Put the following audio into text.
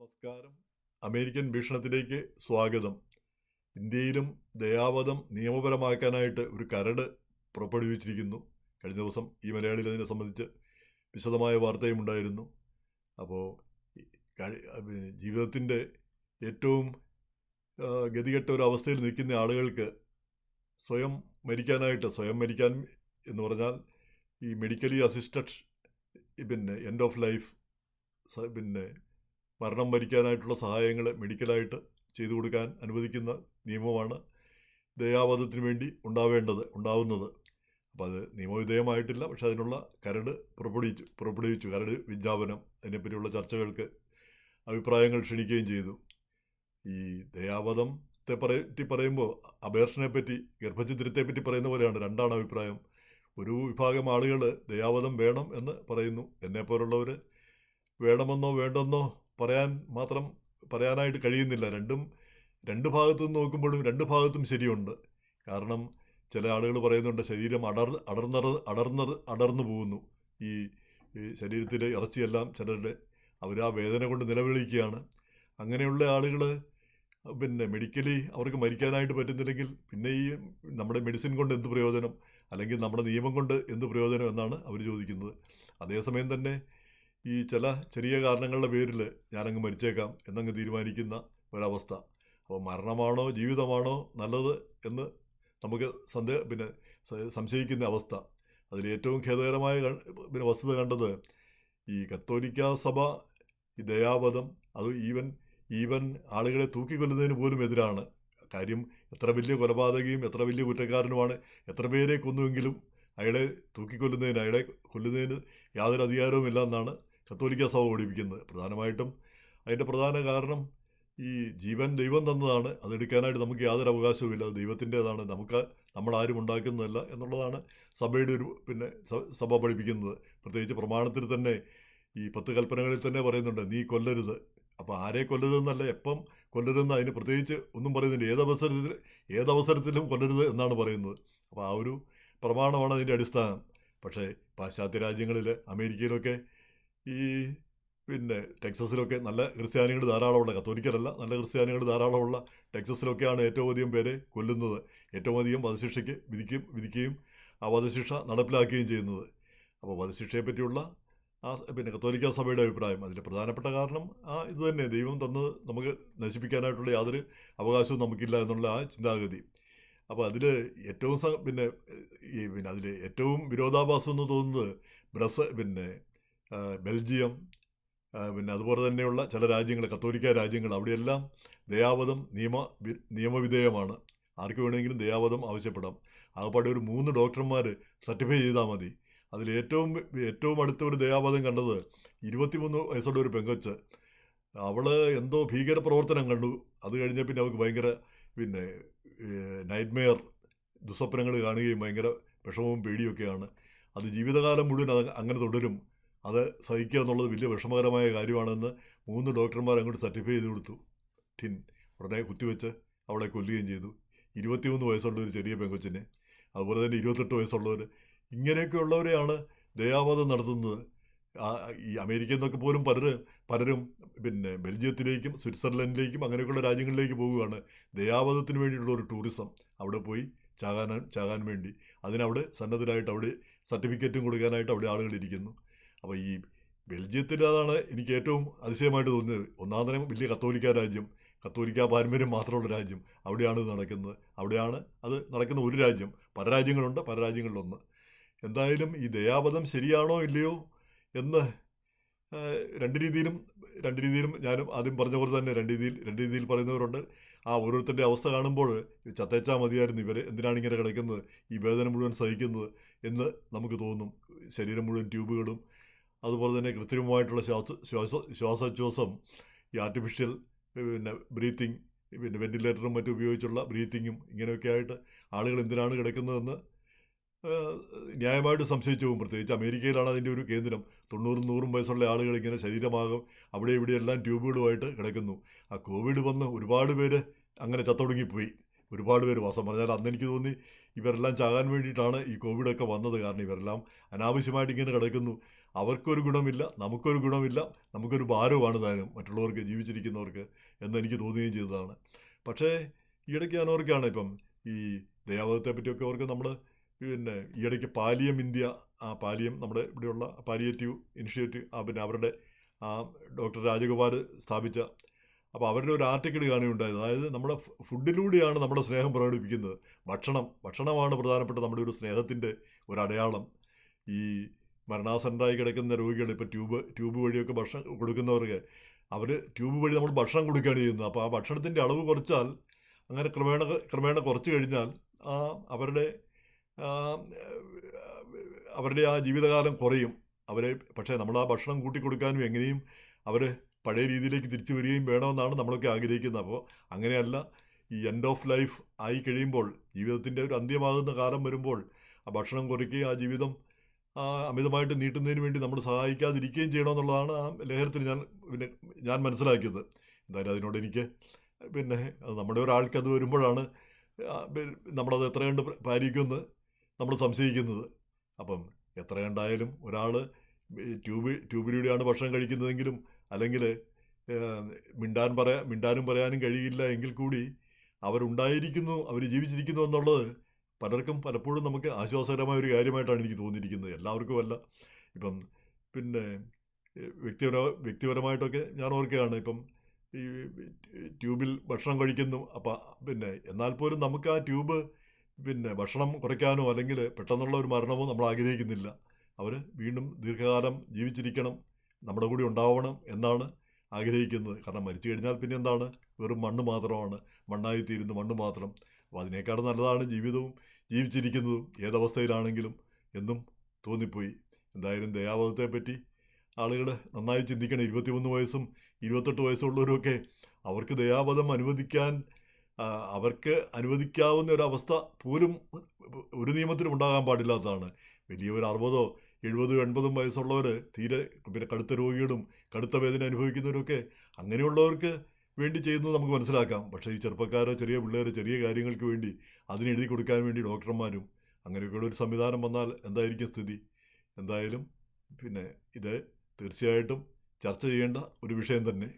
നമസ്കാരം. അമേരിക്കൻ ഭീഷണത്തിലേക്ക് സ്വാഗതം. ഇന്ത്യയിലും ദയാവധം നിയമപരമാക്കാനായിട്ട് ഒരു കരട് പുറപ്പെടുവിച്ചിരിക്കുന്നു. കഴിഞ്ഞ ദിവസം ഈ മലയാളിയിൽ അതിനെ സംബന്ധിച്ച് വിശദമായ വാർത്തയും ഉണ്ടായിരുന്നു. അപ്പോൾ ജീവിതത്തിന്റെ ഏറ്റവും ഗതികെട്ട ഒരു അവസ്ഥയിൽ നിൽക്കുന്ന ആളുകൾക്ക് സ്വയം മരിക്കാനായിട്ട് സ്വയം മരിക്കാൻ എന്ന് പറഞ്ഞാൽ ഈ മെഡിക്കലി അസിസ്റ്റഡ് പിന്നെ എൻഡ് ഓഫ് ലൈഫ് പിന്നെ മരണം വരിക്കാനായിട്ടുള്ള സഹായങ്ങൾ മെഡിക്കലായിട്ട് ചെയ്തു കൊടുക്കാൻ അനുവദിക്കുന്ന നിയമമാണ് ദയാവാദത്തിന് വേണ്ടി ഉണ്ടാവേണ്ടത് ഉണ്ടാവുന്നത്. അപ്പോൾ അത് നിയമവിധേയമായിട്ടില്ല. പക്ഷെ അതിനുള്ള കരട് പുറപ്പെടുവിച്ചു പുറപ്പെടുവിച്ചു. കരട് വിജ്ഞാപനം. അതിനെപ്പറ്റിയുള്ള ചർച്ചകൾക്ക് അഭിപ്രായങ്ങൾ ക്ഷണിക്കുകയും ചെയ്തു. ഈ ദയാവധത്തെ പറ്റി പറയുമ്പോൾ അബേർഷനെ പറ്റി പറ്റി പറയുന്ന പോലെയാണ് രണ്ടാണ് അഭിപ്രായം. ഒരു വിഭാഗം ആളുകൾ ദയാവധം വേണം എന്ന് പറയുന്നു. എന്നെപ്പോലുള്ളവർ വേണമെന്നോ വേണ്ടെന്നോ പറയാൻ മാത്രം പറയാനായിട്ട് കഴിയുന്നില്ല. രണ്ടും രണ്ട് ഭാഗത്തു നിന്ന് നോക്കുമ്പോഴും രണ്ട് ഭാഗത്തും ശരിയുണ്ട്. കാരണം ചില ആളുകൾ പറയുന്നുണ്ട് ശരീരം അടർ അടർന്നറ അടർന്നർ അടർന്നു പോകുന്നു. ഈ ശരീരത്തിലെ ഇറച്ചിയെല്ലാം ചിലരുടെ അവർ ആ വേദന കൊണ്ട് നിലവിളിക്കുകയാണ്. അങ്ങനെയുള്ള ആളുകൾ പിന്നെ മെഡിക്കലി അവർക്ക് മരിക്കാനായിട്ട് പറ്റുന്നില്ലെങ്കിൽ പിന്നെ ഈ നമ്മുടെ മെഡിസിൻ കൊണ്ട് എന്ത് പ്രയോജനം? അല്ലെങ്കിൽ നമ്മുടെ നിയമം കൊണ്ട് എന്ത് പ്രയോജനം എന്നാണ് അവർ ചോദിക്കുന്നത്. അതേസമയം തന്നെ ഈ ചില ചെറിയ കാരണങ്ങളുടെ പേരിൽ ഞാനങ്ങ് മരിച്ചേക്കാം എന്നങ്ങ് തീരുമാനിക്കുന്ന ഒരവസ്ഥ. അപ്പോൾ മരണമാണോ ജീവിതമാണോ നല്ലത് എന്ന് നമുക്ക് സന്ദേഹ പിന്നെ സംശയിക്കുന്ന അവസ്ഥ. അതിൽ ഏറ്റവും ഖേദകരമായ പിന്നെ വസ്തുത കണ്ടത് ഈ കത്തോലിക്ക സഭ ഈ ദയാവധം അത് ഈവൻ ഈവൻ ആളുകളെ തൂക്കിക്കൊല്ലുന്നതിന് പോലും എതിരാണ്. കാര്യം എത്ര വലിയ കൊലപാതകയും എത്ര വലിയ കുറ്റക്കാരനുമാണ് എത്ര പേരെ കൊന്നുവെങ്കിലും അയാളെ തൂക്കിക്കൊല്ലുന്നതിന് അയാളെ കൊല്ലുന്നതിന് യാതൊരു അധികാരവുമില്ല എന്നാണ് കത്തോലിക്ക സഭ ഓടിപ്പിക്കുന്നത് പ്രധാനമായിട്ടും അതിന്റെ പ്രധാന കാരണം ഈ ജീവൻ ദൈവം തന്നതാണ്. അതെടുക്കാനായിട്ട് നമുക്ക് യാതൊരു അവകാശവുമില്ല അത് ദൈവത്തിന്റെതാണ്. നമുക്ക് നമ്മളാരും ഉണ്ടാക്കുന്നതല്ല എന്നുള്ളതാണ് സഭയുടെ ഒരു പിന്നെ സഭ പഠിപ്പിക്കുന്നത്. പ്രത്യേകിച്ച് പ്രമാണത്തിൽ തന്നെ ഈ പത്ത് കൽപ്പനകളിൽ തന്നെ പറയുന്നുണ്ട് നീ കൊല്ലരുത്. അപ്പോൾ ആരെ കൊല്ലരുതെന്നല്ല എപ്പം കൊല്ലരുതെന്ന് അതിന് പ്രത്യേകിച്ച് ഒന്നും പറയുന്നില്ല. ഏതവസരത്തിൽ ഏതവസരത്തിലും കൊല്ലരുത് എന്നാണ് പറയുന്നത്. അപ്പോൾ ആ ഒരു പ്രമാണമാണ് അതിന്റെ അടിസ്ഥാനം. പക്ഷേ പാശ്ചാത്യ രാജ്യങ്ങളിൽ അമേരിക്കയിലൊക്കെ ഈ പിന്നെ ടെക്സസിലൊക്കെ നല്ല ക്രിസ്ത്യാനികൾ ധാരാളമുള്ള കത്തോലിക്കലല്ല നല്ല ക്രിസ്ത്യാനികൾ ധാരാളമുള്ള ടെക്സസിലൊക്കെയാണ് ഏറ്റവും അധികം പേരെ കൊല്ലുന്നത്. ഏറ്റവും അധികം വധശിക്ഷയ്ക്ക് വിധിക്കും വിധിക്കുകയും ആ വധശിക്ഷ നടപ്പിലാക്കുകയും ചെയ്യുന്നത്. അപ്പോൾ വധശിക്ഷയെ പറ്റിയുള്ള ആ പിന്നെ കത്തോലിക്ക സഭയുടെ അഭിപ്രായം. അതിന്റെ പ്രധാനപ്പെട്ട കാരണം ആ ഇത് തന്നെ. ദൈവം തന്നത് നമുക്ക് നശിപ്പിക്കാനായിട്ടുള്ള യാതൊരു അവകാശവും നമുക്കില്ല എന്നുള്ള ആ ചിന്താഗതി. അപ്പോൾ അതിൽ ഏറ്റവും പിന്നെ ഈ പിന്നെ അതിൽ ഏറ്റവും വിരോധാഭാസം എന്ന് തോന്നുന്നത് ബ്രസ് പിന്നെ ബെൽജിയം പിന്നെ അതുപോലെ തന്നെയുള്ള ചില രാജ്യങ്ങൾ കത്തോലിക്ക രാജ്യങ്ങൾ അവിടെയെല്ലാം ദയാവധം നിയമ നിയമവിധേയമാണ്. ആർക്ക് വേണമെങ്കിലും ദയാവധം ആവശ്യപ്പെടാം. ആകപ്പാടെ ഒരു മൂന്ന് ഡോക്ടർമാർ സർട്ടിഫൈ ചെയ്താൽ മതി. അതിൽ ഏറ്റവും ഏറ്റവും അടുത്ത ഒരു ദയാവധം കണ്ടത് ഇരുപത്തിമൂന്ന് വയസ്സുള്ള ഒരു പെങ്കൊച്ച്. അവൾ എന്തോ ഭീകര പ്രവർത്തനം കണ്ടു. അത് കഴിഞ്ഞ പിന്നെ അവൾക്ക് ഭയങ്കര പിന്നെ നൈറ്റ്മെയർ ദുസ്വപ്നങ്ങൾ കാണുകയും ഭയങ്കര വിഷമവും പേടിയൊക്കെയാണ് അത് ജീവിതകാലം മുഴുവൻ അങ്ങനെ തുടരും. അത് സഹിക്കുക എന്നുള്ളത് വലിയ വിഷമകരമായ കാര്യമാണെന്ന് മൂന്ന് ഡോക്ടർമാർ അങ്ങോട്ട് സർട്ടിഫൈ ചെയ്ത് കൊടുത്തു. ടിൻ ഉടനെ കുത്തിവെച്ച് അവളെ കൊല്ലുകയും ചെയ്തു. ഇരുപത്തിമൂന്ന് വയസ്സുള്ള ഒരു ചെറിയ പെങ്കൊച്ചിനെ അതുപോലെ തന്നെ ഇരുപത്തെട്ട് വയസ്സുള്ളവർ ഇങ്ങനെയൊക്കെയുള്ളവരെയാണ് ദയാവാദം നടത്തുന്നത്. ഈ അമേരിക്കയിൽ നിന്നൊക്കെ പോലും പലരും പലരും പിന്നെ ബെൽജിയത്തിലേക്കും സ്വിറ്റ്സർലൻഡിലേക്കും അങ്ങനെയൊക്കെയുള്ള രാജ്യങ്ങളിലേക്ക് പോവുകയാണ്. ദയാവാദത്തിന് വേണ്ടിയുള്ള ഒരു ടൂറിസം അവിടെ പോയി ചാകാൻ ചാകാൻ വേണ്ടി. അതിനവിടെ സന്നദ്ധരായിട്ട് അവിടെ സർട്ടിഫിക്കറ്റും കൊടുക്കാനായിട്ട് അവിടെ ആളുകൾ ഇരിക്കുന്നു. അപ്പോൾ ഈ ബെൽജിയത്തിന്റെ അതാണ് എനിക്ക് ഏറ്റവും അതിശയമായിട്ട് തോന്നിയത്. ഒന്നാം തരം വലിയ കത്തോലിക്ക രാജ്യം കത്തോലിക്ക പാരമ്പര്യം മാത്രമുള്ള രാജ്യം. അവിടെയാണ് നടക്കുന്നത്. അവിടെയാണ് അത് നടക്കുന്ന ഒരു രാജ്യം. പല രാജ്യങ്ങളുണ്ട് പല രാജ്യങ്ങളിലൊന്ന്. എന്തായാലും ഈ ദയാപദം ശരിയാണോ ഇല്ലയോ എന്ന് രണ്ട് രീതിയിലും രണ്ട് രീതിയിലും ഞാനും ആദ്യം പറഞ്ഞ പോലെ തന്നെ രണ്ട് രീതിയിൽ രണ്ട് രീതിയിൽ പറയുന്നവരുണ്ട്. ആ ഓരോരുത്തരുടെ അവസ്ഥ കാണുമ്പോൾ ചത്തേച്ചാൽ മതിയായിരുന്നു ഇവരെ. എന്തിനാണ് ഇങ്ങനെ കിടക്കുന്നത്? ഈ വേദന മുഴുവൻ സഹിക്കുന്നത് എന്ന് നമുക്ക് തോന്നും. ശരീരം മുഴുവൻ ട്യൂബുകളും അതുപോലെ തന്നെ കൃത്രിമമായിട്ടുള്ള ശ്വാസ ശ്വാസ ശ്വാസോച്ഛ്വാസം ഈ ആർട്ടിഫിഷ്യൽ പിന്നെ ബ്രീത്തിങ് പിന്നെ വെന്റിലേറ്ററും മറ്റും ഉപയോഗിച്ചുള്ള ബ്രീത്തിങ്ങും ഇങ്ങനെയൊക്കെ ആയിട്ട് ആളുകൾ എന്തിനാണ് കിടക്കുന്നതെന്ന് ന്യായമായിട്ട് സംശയിച്ചു പോകും. പ്രത്യേകിച്ച് അമേരിക്കയിലാണ് അതിന്റെ ഒരു കേന്ദ്രം. തൊണ്ണൂറും നൂറും വയസ്സുള്ള ആളുകൾ ഇങ്ങനെ ശരീരമാകും. അവിടെ ഇവിടെ എല്ലാം ട്യൂബുകളുമായിട്ട് കിടക്കുന്നു. ആ കോവിഡ് വന്ന് ഒരുപാട് പേര് അങ്ങനെ ചത്തൊടുങ്ങിപ്പോയി. ഒരുപാട് പേര് വാസം. പറഞ്ഞാൽ അന്ന് എനിക്ക് തോന്നി ഇവരെല്ലാം ചാകാൻ വേണ്ടിയിട്ടാണ് ഈ കോവിഡൊക്കെ വന്നത്. കാരണം ഇവരെല്ലാം അനാവശ്യമായിട്ട് ഇങ്ങനെ കിടക്കുന്നു. അവർക്കൊരു ഗുണമില്ല നമുക്കൊരു ഗുണമില്ല നമുക്കൊരു ഭാരമാണ് താനും മറ്റുള്ളവർക്ക് ജീവിച്ചിരിക്കുന്നവർക്ക് എന്നെനിക്ക് തോന്നുകയും ചെയ്തതാണ്. പക്ഷേ ഈയിടയ്ക്ക് ഞാൻ ഓർക്കുകയാണ് ഇപ്പം ഈ ദയാവധത്തെ പറ്റിയൊക്കെ ഓർക്ക് നമ്മൾ പിന്നെ ഈയിടയ്ക്ക് പാലിയം ഇന്ത്യ ആ പാലിയം നമ്മുടെ ഇവിടെയുള്ള പാലിയേറ്റീവ് ഇനിഷ്യേറ്റീവ് ആ പിന്നെ അവരുടെ ആ ഡോക്ടർ രാജഗോപാൽ സ്ഥാപിച്ച അപ്പോൾ അവരുടെ ഒരു ആർട്ടിക്കിൾ കാണുകയുണ്ടായത് അതായത് നമ്മുടെ ഫുഡിലൂടെയാണ് നമ്മുടെ സ്നേഹം പ്രകടിപ്പിക്കുന്നത്. ഭക്ഷണം ഭക്ഷണമാണ് പ്രധാനപ്പെട്ട നമ്മുടെ ഒരു സ്നേഹത്തിന്റെ ഒരു അടയാളം. ഈ മരണാസന്നരായി കിടക്കുന്ന രോഗികൾ ഇപ്പോൾ ട്യൂബ് ട്യൂബ് വഴിയൊക്കെ ഭക്ഷണം കൊടുക്കുന്നവർക്ക് അവർ ട്യൂബ് വഴി നമ്മൾ ഭക്ഷണം കൊടുക്കുകയാണ് ചെയ്യുന്നത്. അപ്പോൾ ആ ഭക്ഷണത്തിന്റെ അളവ് കുറച്ചാൽ അങ്ങനെ ക്രമേണ ക്രമേണ കുറച്ച് കഴിഞ്ഞാൽ ആ അവരുടെ അവരുടെ ആ ജീവിതകാലം കുറയും. അവരെ പക്ഷേ നമ്മൾ ആ ഭക്ഷണം കൂട്ടി കൊടുക്കാനും എങ്ങനെയും അവർ പഴയ രീതിയിലേക്ക് തിരിച്ചു വരികയും വേണമെന്നാണ് നമ്മളൊക്കെ ആഗ്രഹിക്കുന്നത്. അപ്പോൾ അങ്ങനെയല്ല ഈ എൻഡ് ഓഫ് ലൈഫ് ആയി കഴിയുമ്പോൾ ജീവിതത്തിന്റെ ഒരു അന്ത്യമാകുന്ന കാലം വരുമ്പോൾ ആ ഭക്ഷണം കുറയ്ക്കുകയും ആ ജീവിതം അമിതമായിട്ട് നീട്ടുന്നതിന് വേണ്ടി നമ്മൾ സഹായിക്കാതിരിക്കുകയും ചെയ്യണമെന്നുള്ളതാണ് ആ ലേഖനത്തിൽ ഞാൻ പിന്നെ ഞാൻ മനസ്സിലാക്കിയത്. എന്തായാലും അതിനോട് എനിക്ക് പിന്നെ നമ്മുടെ ഒരാൾക്ക് അത് വരുമ്പോഴാണ് നമ്മളത് എത്ര കണ്ട് പാലിക്കുമെന്ന് നമ്മൾ സംശയിക്കുന്നത്. അപ്പം എത്ര കണ്ടായാലും ഒരാൾ ട്യൂബ് ട്യൂബിലൂടെയാണ് ഭക്ഷണം കഴിക്കുന്നതെങ്കിലും അല്ലെങ്കിൽ മിണ്ടാൻ പറയാ മിണ്ടാനും പറയാനും കഴിയില്ല എങ്കിൽ കൂടി അവരുണ്ടായിരിക്കുന്നു അവർ ജീവിച്ചിരിക്കുന്നു എന്നുള്ളത് പലർക്കും പലപ്പോഴും നമുക്ക് ആശ്വാസകരമായ ഒരു കാര്യമായിട്ടാണ് എനിക്ക് തോന്നിയിരിക്കുന്നത്. എല്ലാവർക്കും അല്ല. ഇപ്പം പിന്നെ വ്യക്തിപര വ്യക്തിപരമായിട്ടൊക്കെ ഞാൻ ഓർക്കുകയാണ്. ഇപ്പം ഈ ട്യൂബിൽ ഭക്ഷണം കഴിക്കുന്നു. അപ്പം പിന്നെ എന്നാൽ പോലും നമുക്ക് ആ ട്യൂബ് പിന്നെ ഭക്ഷണം കുറയ്ക്കാനോ അല്ലെങ്കിൽ പെട്ടെന്നുള്ള ഒരു മരണമോ നമ്മൾ ആഗ്രഹിക്കുന്നില്ല. അവർ വീണ്ടും ദീർഘകാലം ജീവിച്ചിരിക്കണം. നമ്മുടെ കൂടി ഉണ്ടാവണം എന്നാണ് ആഗ്രഹിക്കുന്നത്. കാരണം മരിച്ചു കഴിഞ്ഞാൽ പിന്നെ എന്താണ്? വെറും മണ്ണ് മാത്രമാണ്. മണ്ണായി തീരുന്നു മണ്ണ് മാത്രം. അപ്പോൾ അതിനേക്കാൾ നല്ലതാണ് ജീവിതവും ജീവിച്ചിരിക്കുന്നതും ഏതവസ്ഥയിലാണെങ്കിലും എന്നും തോന്നിപ്പോയി. എന്തായാലും ദയാവധത്തെ പറ്റി ആളുകൾ നന്നായി ചിന്തിക്കണം. ഇരുപത്തിമൂന്ന് വയസ്സും ഇരുപത്തെട്ട് വയസ്സുള്ളവരുമൊക്കെ അവർക്ക് ദയാവധം അനുവദിക്കാൻ അവർക്ക് അനുവദിക്കാവുന്ന ഒരവസ്ഥ പോലും ഒരു നിയമത്തിലും ഉണ്ടാകാൻ പാടില്ലാത്തതാണ്. വലിയ ഒരു അറുപതോ എഴുപതോ എൺപതും വയസ്സുള്ളവർ തീരെ പിന്നെ കടുത്ത രോഗികളും കടുത്ത വേദന അനുഭവിക്കുന്നവരൊക്കെ അങ്ങനെയുള്ളവർക്ക് വേണ്ടി ചെയ്യുന്നത് നമുക്ക് മനസ്സിലാക്കാം. പക്ഷേ ഈ ചെറുപ്പക്കാരോ ചെറിയ പിള്ളേരോ ചെറിയ കാര്യങ്ങൾക്ക് വേണ്ടി അതിന് എഴുതി കൊടുക്കാൻ വേണ്ടി ഡോക്ടർമാരും അങ്ങനെയൊക്കെയുള്ള ഒരു സംവിധാനം വന്നാൽ എന്തായിരിക്കും സ്ഥിതി? എന്തായാലും പിന്നെ ഇത് തീർച്ചയായിട്ടും ചർച്ച ചെയ്യേണ്ട ഒരു വിഷയം തന്നെ.